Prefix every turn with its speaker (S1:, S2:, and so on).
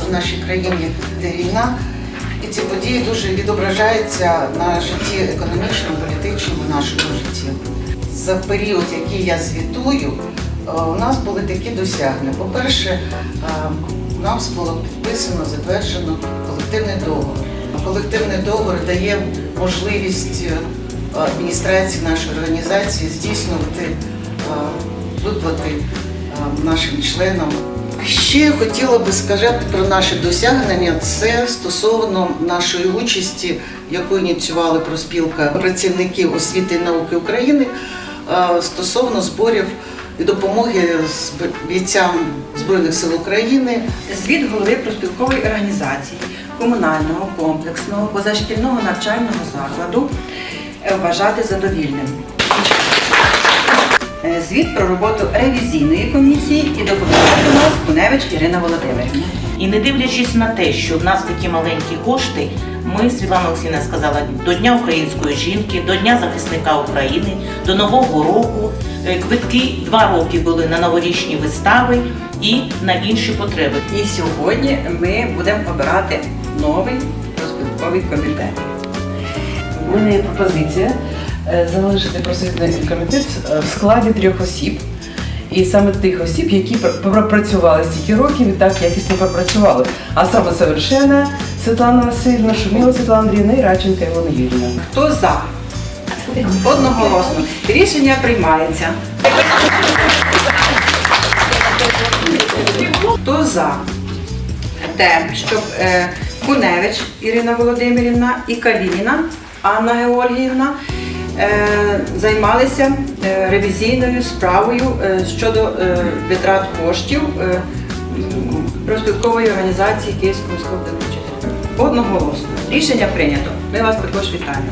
S1: зараз в нашій країні йде війна, і ці події дуже відображаються на житті економічному, політичному, нашому житті. За період, який я звітую, е, у нас були такі досягнення. По-перше, е, у нас було підписано, затверджено колективний договор. Колективний договор дає можливість е, адміністрації нашої організації здійснювати виплати нашим членам. Ще хотіла би сказати про наші досягнення. Це стосовно нашої участі, яку ініціювали проспілка працівників освіти і науки України е, стосовно зборів і допомоги бійцям Збройних сил України
S2: Звіт голови проспілкової організації комунального комплексного позашкільного навчального закладу е, вважати задовільним. Е, Звіт про роботу ревізійної комісії і доповідає у нас Куневич Ірина Володимирівна.
S3: І не дивлячись на те, що в нас такі маленькі кошти, ми, Світлана Олексійовна сказала, до Дня української жінки, до Дня захисника України, до Нового року. е, Квитки два роки були на новорічні вистави і на інші потреби.
S2: І сьогодні ми будемо обирати новий проспілковий комітет.
S4: У мене є пропозиція залишити просвітний комітет е, в складі трьох осіб. І саме тих осіб, які пр- пропрацювали стільки років і так якісно пропрацювали. А саме Совершена Світлана Васильівна, Шуміла Світлана Андріївна і Радченка Ілона Юрівна.
S2: Хто за? Одноголосно. Рішення приймається. Хто за те, щоб е, Куневич Ірина Володимирівна і Калініна Анна Георгіївна е, займалися е, ревізійною справою е, щодо е, витрат коштів е, м, проспілкової організації Київського міського вчителя. Одноголосно. Рішення прийнято. Ми вас також вітаємо.